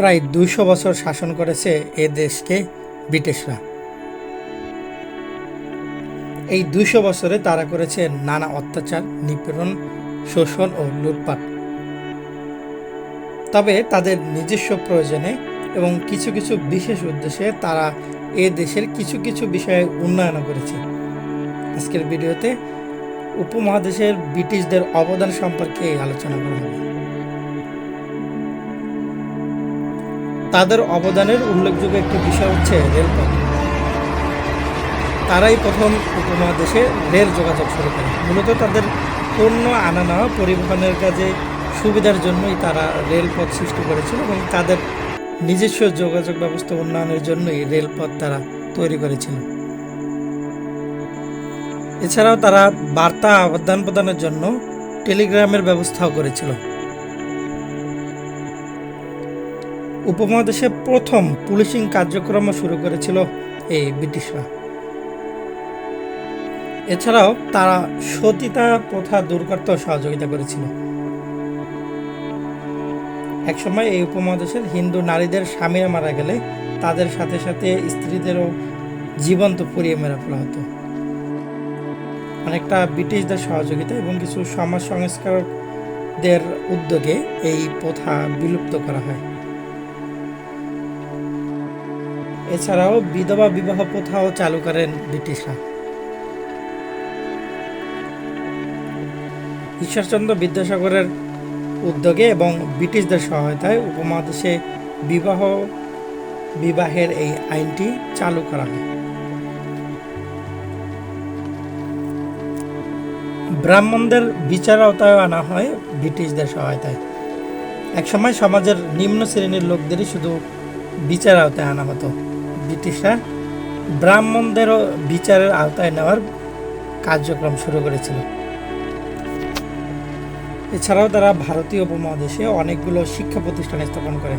প্রায় দুইশো বছর শাসন করেছে এ দেশকে ব্রিটিশরা। এই দুইশো বছরে তারা করেছে নানা অত্যাচার, নিপীড়ন, শোষণ ও লুটপাট। তবে তাদের নিজস্ব প্রয়োজনে এবং কিছু কিছু বিশেষ উদ্দেশ্যে তারা এ দেশের কিছু কিছু বিষয়ে উন্নয়ন করেছে। আজকের ভিডিওতে উপমহাদেশের ব্রিটিশদের অবদান সম্পর্কে আলোচনা করা হবে। তাদের অবদানের উল্লেখযোগ্য একটি বিষয় হচ্ছে রেলপথ। তারাই প্রথম উপমহাদেশে রেল যোগাযোগ শুরু করে। মূলত তাদের পণ্য আনা নেওয়া, পরিবহনের কাজে সুবিধার জন্যই তারা রেলপথ সৃষ্টি করেছিল এবং তাদের নিজস্ব যোগাযোগ ব্যবস্থা উন্নয়নের জন্যই রেলপথ তারা তৈরি করেছিল। এছাড়াও তারা বার্তা আদান প্রদানের জন্য টেলিগ্রামের ব্যবস্থাও করেছিল। উপমহাদেশে প্রথম পুলিশিং কার্যক্রম শুরু করেছিল এই ব্রিটিশরা। এছাড়াও তারা সতীতা প্রথা দূর করতেও সহযোগিতা করেছিল। একসময় এই উপমহাদেশের হিন্দু নারীদের স্বামীরা মারা গেলে তাদের সাথে সাথে স্ত্রীদেরও জীবন্ত পুড়িয়ে মেরে ফেলা হতো। অনেকটা ব্রিটিশদের সহযোগিতা এবং কিছু সমাজ সংস্কারকদের উদ্যোগে এই প্রথা বিলুপ্ত করা হয়। এছাড়াও বিধবা বিবাহ প্রথাও চালু করেন ব্রিটিশরা। ঈশ্বরচন্দ্র বিদ্যাসাগরের উদ্যোগে এবং ব্রিটিশদের সহায়তায় উপমহাদেশে বিবাহ বিবাহের এই আইনটি চালু করা হয়। ব্রাহ্মণদের বিচার আওতায় আনা হয় ব্রিটিশদের সহায়তায়। একসময় সমাজের নিম্ন শ্রেণির লোকদেরই শুধু বিচার আওতায় আনা হতো। ব্রিটিশরা ব্রাহ্মণদেরও বিচারের আওতায় নেওয়ার কার্যক্রম শুরু করেছিল। এছাড়াও তারা ভারতীয় উপমহাদেশে অনেকগুলো শিক্ষা প্রতিষ্ঠান স্থাপন করে।